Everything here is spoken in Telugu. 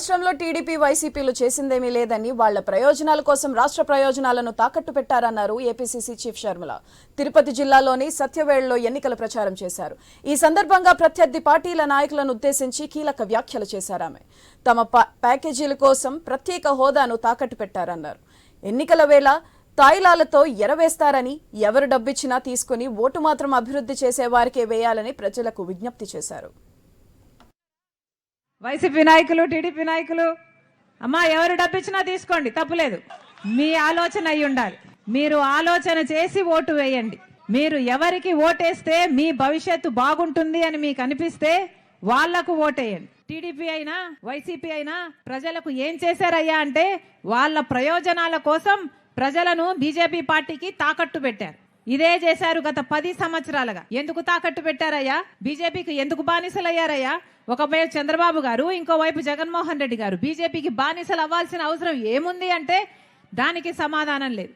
రాష్ట్రంలో టీడీపీ వైసీపీలు చేసిందేమీ లేదని వాళ్ళ ప్రయోజనాల కోసం రాష్ట్ర ప్రయోజనాలను తాకట్టు పెట్టారన్నారు ఏపీసీసీ చీఫ్ శర్మల తిరుపతి జిల్లాలోని సత్యవేళ్ళలో ఎన్నికల ప్రచారం చేశారు. ఈ సందర్భంగా ప్రత్యర్థి పార్టీల నాయకులను ఉద్దేశించి కీలక వ్యాఖ్యలు చేశారామె తమ ప్యాకేజీల కోసం ప్రత్యేక హోదాను తాకట్టు పెట్టారన్నారు ఎన్నికల వేళ తాయిలాలతో ఎరవేస్తారని ఎవరు డబ్బిచ్చినా తీసుకుని ఓటు మాత్రం అభివృద్ధి చేసే వారికే వేయాలని ప్రజలకు విజ్ఞప్తి చేశారు. వైసీపీ నాయకులు టీడీపీ నాయకులు అమ్మా ఎవరు డబ్బిచ్చినా తీసుకోండి తప్పులేదు. మీ ఆలోచన అయి ఉండాలి. మీరు ఆలోచన చేసి ఓటు వేయండి. మీరు ఎవరికి ఓటేస్తే మీ భవిష్యత్తు బాగుంటుంది అని మీకు అనిపిస్తే వాళ్ళకు ఓటేయండి. టీడీపీ అయినా వైసీపీ అయినా ప్రజలకు ఏం చేశారయ్యా అంటే వాళ్ళ ప్రయోజనాల కోసం ప్రజలను బీజేపీ పార్టీకి తాకట్టు పెట్టారు. ఇదే చేశారు గత పది సంవత్సరాలుగా. ఎందుకు తాకట్టు పెట్టారయ్యా? బీజేపీకి ఎందుకు బానిసలయ్యారయ్యా? ఒకవైపు చంద్రబాబు గారు ఇంకోవైపు జగన్మోహన్ రెడ్డి గారు. బీజేపీకి బానిసలు అవ్వాల్సిన అవసరం ఏముంది అంటే దానికి సమాధానం లేదు.